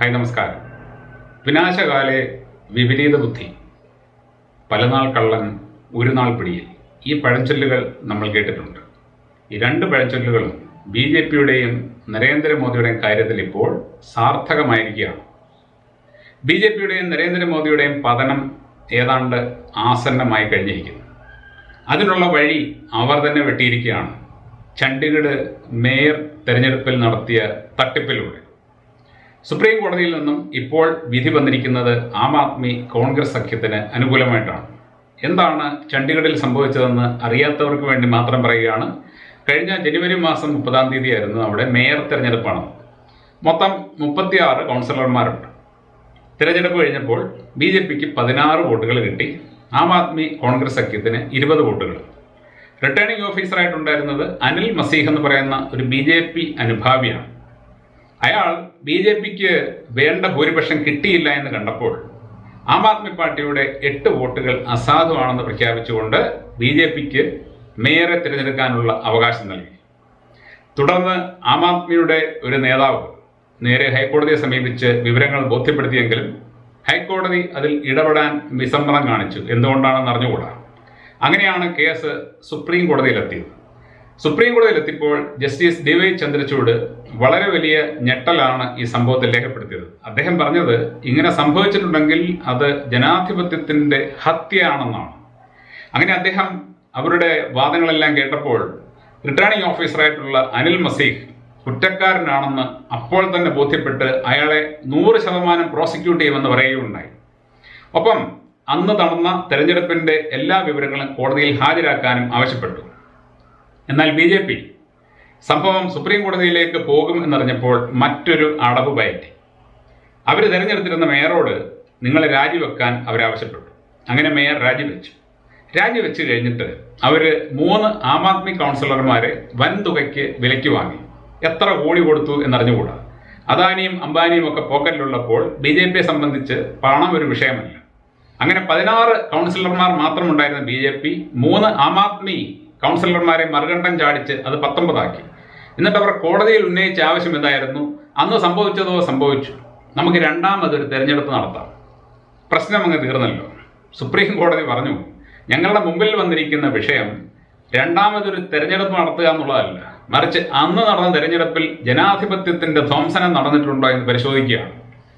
Hi നമസ്കാരം. വിനാശകാലെ വിപരീത ബുദ്ധി. പലനാൾ കള്ളൻ ഒരു നാൾ പിടിയിൽ. ഈ പഴഞ്ചൊല്ലുകൾ നമ്മൾ കേട്ടിട്ടുണ്ട്. ഈ രണ്ട് പഴഞ്ചൊല്ലുകളും ബി ജെ പിയുടെയും നരേന്ദ്രമോദിയുടെയും കാര്യത്തിൽ ഇപ്പോൾ സാർത്ഥകമായിരിക്കുകയാണ്. ബി ജെ പിയുടെയും നരേന്ദ്രമോദിയുടെയും പതനം ഏതാണ്ട് ആസന്നമായി കഴിഞ്ഞിരിക്കുന്നു. അതിനുള്ള വഴി അവർ തന്നെ വെട്ടിയിരിക്കുകയാണ്. ചണ്ഡീഗഡ് മേയർ തെരഞ്ഞെടുപ്പിൽ നടത്തിയ തട്ടിപ്പിലൂടെ. സുപ്രീം കോടതിയിൽ നിന്നും ഇപ്പോൾ വിധി വന്നിരിക്കുന്നത് ആം ആദ്മി കോൺഗ്രസ് സഖ്യത്തിന് അനുകൂലമായിട്ടാണ്. എന്താണ് ചണ്ഡീഗഡിൽ സംഭവിച്ചതെന്ന് അറിയാത്തവർക്ക് വേണ്ടി മാത്രം പറയുകയാണ്. കഴിഞ്ഞ ജനുവരി മാസം മുപ്പതാം തീയതി ആയിരുന്നു അവിടെ മേയർ തെരഞ്ഞെടുപ്പാണ്. മൊത്തം മുപ്പത്തിയാറ് കൗൺസിലർമാരുണ്ട്. തിരഞ്ഞെടുപ്പ് കഴിഞ്ഞപ്പോൾ ബി ജെ പിക്ക് പതിനാറ് വോട്ടുകൾ കിട്ടി. ആം ആദ്മി കോൺഗ്രസ് സഖ്യത്തിന് ഇരുപത് വോട്ടുകൾ. റിട്ടേണിംഗ് ഓഫീസറായിട്ടുണ്ടായിരുന്നത് അനിൽ മസീഹ് എന്ന് പറയുന്ന ഒരു ബി ജെ പി അനുഭാവിയാണ്. അയാൾ ബി ജെ പിക്ക് വേണ്ട ഭൂരിപക്ഷം കിട്ടിയില്ല എന്ന് കണ്ടപ്പോൾ ആം ആദ്മി പാർട്ടിയുടെ എട്ട് വോട്ടുകൾ അസാധുവാണെന്ന് പ്രഖ്യാപിച്ചുകൊണ്ട് ബി ജെ പിക്ക് മേയറെ തിരഞ്ഞെടുക്കാനുള്ള അവകാശം നൽകി. തുടർന്ന് ആം ആദ്മിയുടെ ഒരു നേതാവ് നേരെ ഹൈക്കോടതിയെ സമീപിച്ച് വിവരങ്ങൾ ബോധ്യപ്പെടുത്തിയെങ്കിലും ഹൈക്കോടതി അതിൽ ഇടപെടാൻ വിസമ്മതം കാണിച്ചു. എന്തുകൊണ്ടാണെന്ന് അറിഞ്ഞുകൂടാ? അങ്ങനെയാണ് കേസ് സുപ്രീം കോടതിയിലെത്തിയത്. സുപ്രീം കോടതിയിലെത്തിയപ്പോൾ ജസ്റ്റിസ് ഡി വൈ ചന്ദ്രചൂഡ് വളരെ വലിയ ഞെട്ടലാണ് ഈ സംഭവത്തിൽ രേഖപ്പെടുത്തിയത്. അദ്ദേഹം പറഞ്ഞത് ഇങ്ങനെ സംഭവിച്ചിട്ടുണ്ടെങ്കിൽ അത് ജനാധിപത്യത്തിന്റെ ഹത്യയാണെന്നാണ്. അങ്ങനെ അദ്ദേഹം അവരുടെ വാദങ്ങളെല്ലാം കേട്ടപ്പോൾ റിട്ടേണിംഗ് ഓഫീസറായിട്ടുള്ള അനിൽ മസീഹ് കുറ്റക്കാരനാണെന്ന് അപ്പോൾ തന്നെ ബോധ്യപ്പെട്ട് അയാളെ നൂറ് ശതമാനം പ്രോസിക്യൂട്ട് ചെയ്യുമെന്ന് പറയുകയുണ്ടായി. ഒപ്പം അന്ന് നടന്ന തെരഞ്ഞെടുപ്പിന്റെ എല്ലാ വിവരങ്ങളും കോടതിയിൽ ഹാജരാക്കാനും ആവശ്യപ്പെട്ടു. എന്നാൽ ബി ജെ പി സംഭവം സുപ്രീം കോടതിയിലേക്ക് പോകും എന്നറിഞ്ഞപ്പോൾ മറ്റൊരു അടവ് പയറ്റി. അവർ തിരഞ്ഞെടുത്തിരുന്ന മേയറോട് നിങ്ങളെ രാജിവെക്കാൻ അവരാവശ്യപ്പെട്ടു. അങ്ങനെ മേയർ രാജിവെച്ചു. രാജിവെച്ച് കഴിഞ്ഞിട്ട് അവർ മൂന്ന് ആം ആദ്മി കൗൺസിലർമാരെ വൻതുകയ്ക്ക് വിലയ്ക്ക് വാങ്ങി. എത്ര കോടി കൊടുത്തു എന്നറിഞ്ഞുകൂടാ. അദാനിയും അംബാനിയും ഒക്കെ പോക്കറ്റിലുള്ളപ്പോൾ ബി ജെ പിയെ സംബന്ധിച്ച് പണം ഒരു വിഷയമല്ല. അങ്ങനെ പതിനാറ് കൗൺസിലർമാർ മാത്രമുണ്ടായിരുന്ന ബി ജെ പി മൂന്ന് ആം ആദ്മി കൗൺസിലർമാരെ മറുകണ്ഠം ചാടിച്ച് അത് പത്തൊമ്പതാക്കി. എന്നിട്ട് അവർ കോടതിയിൽ ഉന്നയിച്ച ആവശ്യം എന്തായിരുന്നു? അന്ന് സംഭവിച്ചതോ സംഭവിച്ചു. നമുക്ക് രണ്ടാമതൊരു തെരഞ്ഞെടുപ്പ് നടത്താം. പ്രശ്നം അങ്ങ് തീർന്നല്ലോ. സുപ്രീം കോടതി പറഞ്ഞു ഞങ്ങളുടെ മുമ്പിൽ വന്നിരിക്കുന്ന വിഷയം രണ്ടാമതൊരു തെരഞ്ഞെടുപ്പ് നടത്തുക എന്നുള്ളതല്ല. മറിച്ച് അന്ന് നടന്ന തെരഞ്ഞെടുപ്പിൽ ജനാധിപത്യത്തിന്റെ ധ്വംസനം നടന്നിട്ടുണ്ടോ എന്ന് പരിശോധിക്കുകയാണ്.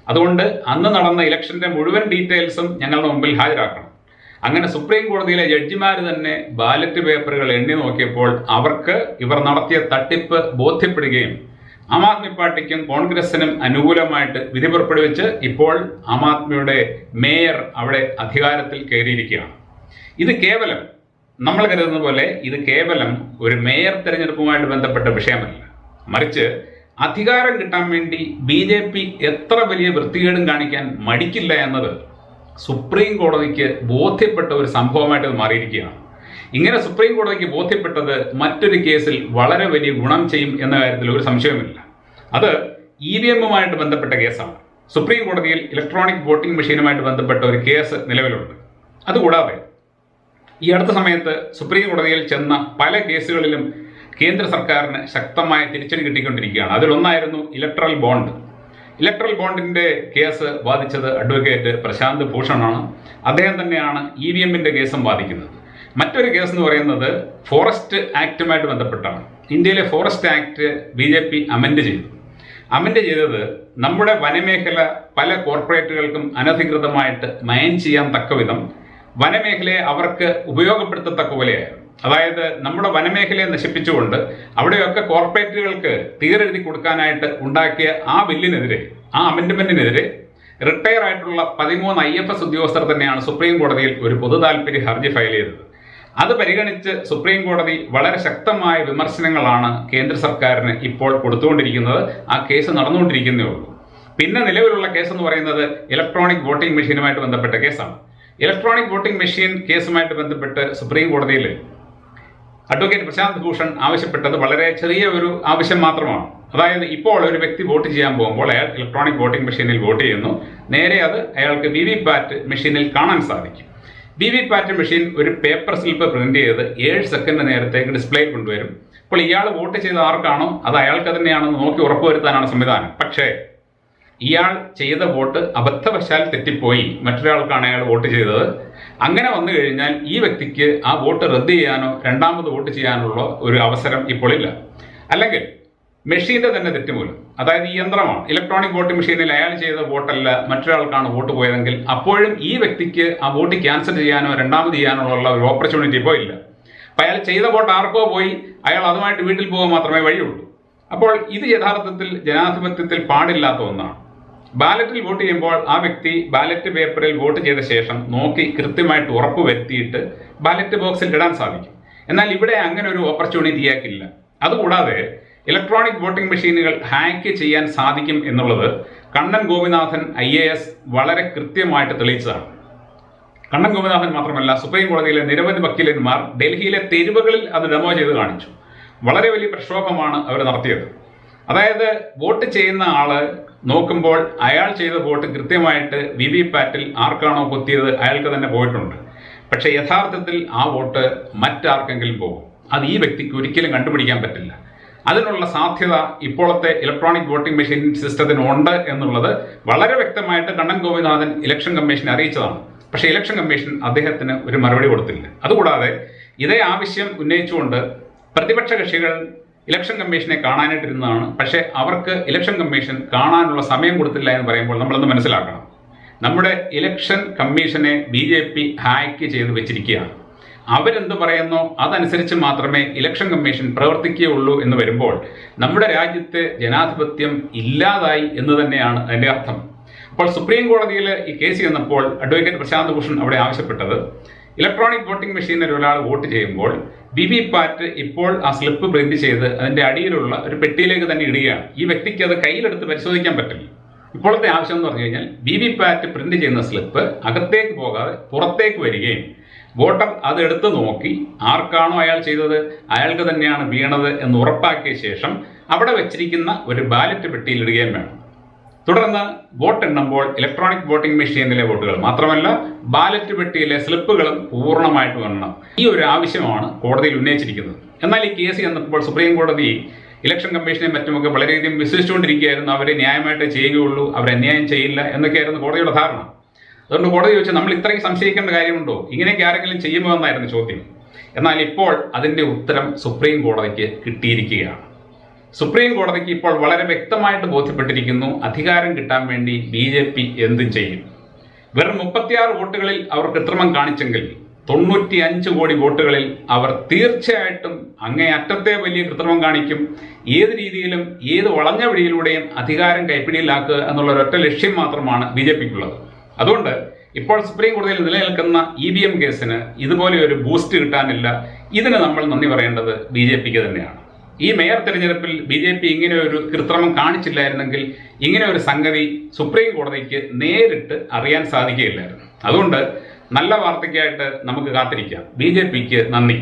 അതുകൊണ്ട് അന്ന് നടന്ന ഇലക്ഷന്റെ മുഴുവൻ ഡീറ്റെയിൽസും ഞങ്ങളുടെ മുമ്പിൽ ഹാജരാക്കണം. അങ്ങനെ സുപ്രീം കോടതിയിലെ ജഡ്ജിമാർ തന്നെ ബാലറ്റ് പേപ്പറുകൾ എണ്ണി നോക്കിയപ്പോൾ അവർക്ക് ഇവർ നടത്തിയ തട്ടിപ്പ് ബോധ്യപ്പെടുകയും ആം ആദ്മി പാർട്ടിക്കും കോൺഗ്രസിനും അനുകൂലമായിട്ട് വിധി പുറപ്പെടുവിച്ച് ഇപ്പോൾ ആം ആദ്മിയുടെ മേയർ അവിടെ അധികാരത്തിൽ കയറിയിരിക്കുകയാണ്. ഇത് കേവലം നമ്മൾ കരുതുന്ന പോലെ ഇത് കേവലം ഒരു മേയർ തെരഞ്ഞെടുപ്പുമായിട്ട് ബന്ധപ്പെട്ട വിഷയമല്ല. മറിച്ച് അധികാരം കിട്ടാൻ വേണ്ടി ബി ജെ പി എത്ര വലിയ വൃത്തികേടും കാണിക്കാൻ മടിക്കില്ല എന്നത് സുപ്രീം കോടതിക്ക് ബോധ്യപ്പെട്ട ഒരു സംഭവമായിട്ട് മാറിയിരിക്കുകയാണ്. ഇങ്ങനെ സുപ്രീം കോടതിക്ക് ബോധ്യപ്പെട്ടത് മറ്റൊരു കേസിൽ വളരെ വലിയ ഗുണം ചെയ്യും എന്ന കാര്യത്തിൽ ഒരു സംശയവുമില്ല. അത് ഇ വി എമ്മുമായിട്ട് ബന്ധപ്പെട്ട കേസാണ്. സുപ്രീം കോടതിയിൽ ഇലക്ട്രോണിക് വോട്ടിംഗ് മെഷീനുമായിട്ട് ബന്ധപ്പെട്ട ഒരു കേസ് നിലവിലുണ്ട്. അതുകൂടാതെ ഈ അടുത്ത സമയത്ത് സുപ്രീം കോടതിയിൽ ചെന്ന പല കേസുകളിലും കേന്ദ്ര സർക്കാരിന് ശക്തമായ തിരിച്ചടി കിട്ടിക്കൊണ്ടിരിക്കുകയാണ്. അതിലൊന്നായിരുന്നു ഇലക്ട്രൽ ബോണ്ട്. ഇലക്ട്രൽ ബോണ്ടിന്റെ കേസ് വാദിച്ചത് അഡ്വക്കേറ്റ് പ്രശാന്ത് ഭൂഷണാണ്. അദ്ദേഹം തന്നെയാണ് ഇ വി എമ്മിന്റെ കേസും വാദിക്കുന്നത്. മറ്റൊരു കേസ് എന്ന് പറയുന്നത് ഫോറസ്റ്റ് ആക്റ്റുമായിട്ട് ബന്ധപ്പെട്ടാണ്. ഇന്ത്യയിലെ forest act B J P amend ചെയ്തു. അമെൻഡ് ചെയ്തത് നമ്മുടെ വനമേഖല പല കോർപ്പറേറ്റുകൾക്കും അനധികൃതമായിട്ട് മയൻ ചെയ്യാൻ തക്ക വിധം വനമേഖലയെ അവർക്ക് ഉപയോഗപ്പെടുത്തത്തക്ക പോലെയായിരുന്നു. അതായത് നമ്മുടെ വനമേഖലയെ നശിപ്പിച്ചുകൊണ്ട് അവിടെയൊക്കെ കോർപ്പറേറ്റുകൾക്ക് തീരെഴുതി കൊടുക്കാനായിട്ട് ഉണ്ടാക്കിയ ആ ബില്ലിനെതിരെ ആ അമെൻഡ്മെന്റിനെതിരെ റിട്ടയർ ആയിട്ടുള്ള പതിമൂന്ന് ഐ എഫ് എസ് ഉദ്യോഗസ്ഥർ തന്നെയാണ് സുപ്രീം കോടതിയിൽ ഒരു പൊതു താല്പര്യ ഹർജി ഫയൽ ചെയ്തത്. അത് പരിഗണിച്ച് സുപ്രീം കോടതി വളരെ ശക്തമായ വിമർശനങ്ങളാണ് കേന്ദ്ര സർക്കാരിന് ഇപ്പോൾ കൊടുത്തുകൊണ്ടിരിക്കുന്നത്. ആ കേസ് നടന്നുകൊണ്ടിരിക്കുന്നേ ഉള്ളൂ. പിന്നെ നിലവിലുള്ള കേസ് എന്ന് പറയുന്നത് ഇലക്ട്രോണിക് വോട്ടിംഗ് മെഷീനുമായിട്ട് ബന്ധപ്പെട്ട കേസാണ്. ഇലക്ട്രോണിക് വോട്ടിംഗ് മെഷീൻ കേസുമായിട്ട് ബന്ധപ്പെട്ട് സുപ്രീം കോടതിയിൽ അഡ്വക്കേറ്റ് പ്രശാന്ത് ഭൂഷൺ ആവശ്യപ്പെട്ടത് വളരെ ചെറിയ ഒരു ആവശ്യം മാത്രമാണ്. അതായത് ഇപ്പോൾ ഒരു വ്യക്തി വോട്ട് ചെയ്യാൻ പോകുമ്പോൾ അയാൾ ഇലക്ട്രോണിക് വോട്ടിംഗ് മെഷീനിൽ വോട്ട് ചെയ്യുന്നു. നേരെ അത് അയാൾക്ക് വി വി പാറ്റ് മെഷീനിൽ കാണാൻ സാധിക്കും. വി വി പാറ്റ് മെഷീൻ ഒരു പേപ്പർ സ്ലിപ്പ് പ്രിന്റ് ചെയ്ത് ഏഴ് സെക്കൻഡ് നേരത്തേക്ക് ഡിസ്പ്ലേ കൊണ്ടുവരും. അപ്പോൾ ഇയാൾ വോട്ട് ചെയ്ത ആർക്കാണോ അത് അയാൾക്ക് തന്നെയാണെന്ന് നോക്കി ഉറപ്പുവരുത്താനാണ് സംവിധാനം. പക്ഷേ ഇയാൾ ചെയ്ത വോട്ട് അബദ്ധവശാൽ തെറ്റിപ്പോയി. മറ്റൊരാൾക്കാണ് അയാൾ വോട്ട് ചെയ്തത്. അങ്ങനെ വന്നു കഴിഞ്ഞാൽ ഈ വ്യക്തിക്ക് ആ വോട്ട് റദ്ദ് ചെയ്യാനോ രണ്ടാമത് വോട്ട് ചെയ്യാനുള്ള ഒരു അവസരം ഇപ്പോൾ ഇല്ല. അല്ലെങ്കിൽ മെഷീന്റെ തന്നെ തെറ്റുമൂലം അതായത് ഈ യന്ത്രമാണ് ഇലക്ട്രോണിക് വോട്ടിംഗ് മെഷീനിൽ അയാൾ ചെയ്ത വോട്ടല്ല മറ്റൊരാൾക്കാണ് വോട്ട് പോയതെങ്കിൽ അപ്പോഴും ഈ വ്യക്തിക്ക് ആ വോട്ട് ക്യാൻസൽ ചെയ്യാനോ രണ്ടാമത് ചെയ്യാനോ ഉള്ള ഒരു ഓപ്പർച്യൂണിറ്റി ഇപ്പോൾ ഇല്ല. അപ്പം അയാൾ ചെയ്ത വോട്ട് ആർക്കോ പോയി അയാൾ അതുമായിട്ട് വീട്ടിൽ പോകാൻ മാത്രമേ വഴിയുള്ളൂ. അപ്പോൾ ഇത് യഥാർത്ഥത്തിൽ ജനാധിപത്യത്തിൽ പാടില്ലാത്ത ഒന്നാണ്. ബാലറ്റിൽ വോട്ട് ചെയ്യുമ്പോൾ ആ വ്യക്തി ബാലറ്റ് പേപ്പറിൽ വോട്ട് ചെയ്ത ശേഷം നോക്കി കൃത്യമായിട്ട് ഉറപ്പ് വരുത്തിയിട്ട് ബാലറ്റ് ബോക്സിൽ ഇടാൻ സാധിക്കും. എന്നാൽ ഇവിടെ അങ്ങനെ ഒരു ഓപ്പർച്യൂണിറ്റി ആക്കില്ല അതുകൂടാതെ ഇലക്ട്രോണിക് വോട്ടിംഗ് മെഷീനുകൾ ഹാക്ക് ചെയ്യാൻ സാധിക്കും എന്നുള്ളത് Kannan Gopinathan I A S വളരെ കൃത്യമായിട്ട് തെളിയിച്ചതാണ്. കണ്ണൻ ഗോപിനാഥൻ മാത്രമല്ല സുപ്രീം കോടതിയിലെ നിരവധി വക്കീലന്മാർ ഡൽഹിയിലെ തെരുവുകളിൽ അത് ഡെമോ ചെയ്ത് കാണിച്ചു. വളരെ വലിയ പ്രക്ഷോഭമാണ് അവർ നടത്തിയത്. അതായത് വോട്ട് ചെയ്യുന്ന ആൾ നോക്കുമ്പോൾ അയാൾ ചെയ്ത വോട്ട് കൃത്യമായിട്ട് വി വി പാറ്റിൽ ആർക്കാണോ കുത്തിയത് അയാൾക്ക് തന്നെ പോയിട്ടുണ്ട്. പക്ഷെ യഥാർത്ഥത്തിൽ ആ വോട്ട് മറ്റാർക്കെങ്കിലും പോകും. അത് ഈ വ്യക്തിക്ക് ഒരിക്കലും കണ്ടുപിടിക്കാൻ പറ്റില്ല. അതിനുള്ള സാധ്യത ഇപ്പോഴത്തെ ഇലക്ട്രോണിക് വോട്ടിംഗ് മെഷീൻ സിസ്റ്റത്തിന് ഉണ്ട് എന്നുള്ളത് വളരെ വ്യക്തമായിട്ട് കണ്ണൻ ഗോപിനാഥൻ ഇലക്ഷൻ കമ്മീഷനെ അറിയിച്ചതാണ്. പക്ഷേ ഇലക്ഷൻ കമ്മീഷൻ അദ്ദേഹത്തിന് ഒരു മറുപടി കൊടുത്തില്ല. അതുകൂടാതെ ഇതേ ആവശ്യം ഉന്നയിച്ചുകൊണ്ട് പ്രതിപക്ഷ കക്ഷികൾ ഇലക്ഷൻ കമ്മീഷനെ കാണാനായിട്ടിരുന്നതാണ്. പക്ഷേ അവർക്ക് ഇലക്ഷൻ കമ്മീഷൻ കാണാനുള്ള സമയം കൊടുത്തില്ല എന്ന് പറയുമ്പോൾ നമ്മളൊന്ന് മനസ്സിലാക്കണം. നമ്മുടെ ഇലക്ഷൻ കമ്മീഷനെ ബി ജെ പി ഹാക്ക് ചെയ്ത് വെച്ചിരിക്കുകയാണ്. അവരെന്ത് പറയുന്നോ? അതനുസരിച്ച് മാത്രമേ ഇലക്ഷൻ കമ്മീഷൻ പ്രവർത്തിക്കുകയുള്ളൂ എന്ന് വരുമ്പോൾ നമ്മുടെ രാജ്യത്തെ ജനാധിപത്യം ഇല്ലാതായി എന്ന് തന്നെയാണ് അതിന്റെ അർത്ഥം. അപ്പോൾ സുപ്രീം കോടതിയിൽ ഈ കേസ് ചെന്നപ്പോൾ അഡ്വക്കേറ്റ് പ്രശാന്ത് ഭൂഷൺ അവിടെ ആവശ്യപ്പെട്ടത്. ഇലക്ട്രോണിക് വോട്ടിംഗ് മെഷീനിൽ ഒരാൾ വോട്ട് ചെയ്യുമ്പോൾ വി വി പാറ്റ് ഇപ്പോൾ ആ സ്ലിപ്പ് പ്രിന്റ് ചെയ്ത് അതിന്റെ അടിയിലുള്ള ഒരു പെട്ടിയിലേക്ക് തന്നെ ഇടുകയാണ്. ഈ വ്യക്തിക്ക് അത് കയ്യിലെടുത്ത് പരിശോധിക്കാൻ പറ്റില്ല. ഇപ്പോഴത്തെ ആവശ്യം എന്ന് പറഞ്ഞു കഴിഞ്ഞാൽ വി വി പാറ്റ് പ്രിന്റ് ചെയ്യുന്ന സ്ലിപ്പ് അകത്തേക്ക് പോകാതെ പുറത്തേക്ക് വരികയും വോട്ടർ അത് എടുത്തു നോക്കി ആർക്കാണോ അയാൾ ചെയ്തത് അയാൾക്ക് തന്നെയാണ് വീണത് എന്ന് ഉറപ്പാക്കിയ ശേഷം അവിടെ വെച്ചിരിക്കുന്ന ഒരു ബാലറ്റ് പെട്ടിയിൽ ഇടുകയും വേണം. തുടർന്ന് വോട്ട് എണ്ണുമ്പോൾ ഇലക്ട്രോണിക് വോട്ടിംഗ് മെഷീനിലെ വോട്ടുകൾ. മാത്രമല്ല ബാലറ്റ് പെട്ടിയിലെ സ്ലിപ്പുകളും പൂർണമായിട്ടും എണ്ണണം ഈ ഒരു ആവശ്യമാണ് കോടതിയിൽ ഉന്നയിച്ചിരിക്കുന്നത്. എന്നാൽ ഈ കേസ് ചെന്നപ്പോൾ സുപ്രീം കോടതി ഇലക്ഷൻ കമ്മീഷനെ മറ്റുമൊക്കെ വളരെയധികം വിശ്വസിച്ചുകൊണ്ടിരിക്കുകയായിരുന്നു. അവരെ ന്യായമായിട്ട് ചെയ്യുകയുള്ളൂ അവർ അന്യായം ചെയ്യില്ല എന്നൊക്കെയായിരുന്നു കോടതിയുടെ ധാരണ. അതുകൊണ്ട് കോടതി ചോദിച്ചാൽ നമ്മൾ ഇത്രയും സംശയിക്കേണ്ട കാര്യമുണ്ടോ? ഇങ്ങനെയൊക്കെ ആരെങ്കിലും ചെയ്യുമോ? എന്നായിരുന്നു ചോദ്യം. എന്നാൽ ഇപ്പോൾ അതിന്റെ ഉത്തരം സുപ്രീം കോടതിക്ക് കിട്ടിയിരിക്കുകയാണ്. സുപ്രീം കോടതിക്ക് ഇപ്പോൾ വളരെ വ്യക്തമായിട്ട് ബോധ്യപ്പെട്ടിരിക്കുന്നു അധികാരം കിട്ടാൻ വേണ്ടി ബി ജെ പി എന്തും ചെയ്യും. വെറും മുപ്പത്തിയാറ് വോട്ടുകളിൽ അവർ കൃത്രിമം കാണിച്ചെങ്കിൽ തൊണ്ണൂറ്റി അഞ്ച് കോടി വോട്ടുകളിൽ അവർ തീർച്ചയായിട്ടും അങ്ങേ അറ്റത്തെ വലിയ കൃത്രിമം കാണിക്കും. ഏത് രീതിയിലും ഏത് വളഞ്ഞ വഴിയിലൂടെയും അധികാരം കൈപ്പിടിയിലാക്കുക എന്നുള്ള ഒരൊറ്റ ലക്ഷ്യം മാത്രമാണ് ബി ജെ പിക്കുള്ളത്. അതുകൊണ്ട് ഇപ്പോൾ സുപ്രീം കോടതിയിൽ നിലനിൽക്കുന്ന ഇ വി എം കേസിന് ഇതുപോലെ ഒരു ബൂസ്റ്റ് കിട്ടാനില്ല. ഇതിന് നമ്മൾ നന്ദി പറയേണ്ടത് ബി ജെ പിക്ക് തന്നെയാണ്. ഈ മേയർ തെരഞ്ഞെടുപ്പിൽ ബി ജെ പി ഇങ്ങനെ ഒരു കൃത്രിമം കാണിച്ചില്ലായിരുന്നെങ്കിൽ ഇങ്ങനെ ഒരു സംഗതി സുപ്രീം കോടതിക്ക് നേരിട്ട് അറിയാൻ സാധിക്കുകയില്ലായിരുന്നു. അതുകൊണ്ട് നല്ല വാർത്തയ്ക്കായിട്ട് നമുക്ക് കാത്തിരിക്കാം. ബി ജെ പിക്ക് നന്ദി.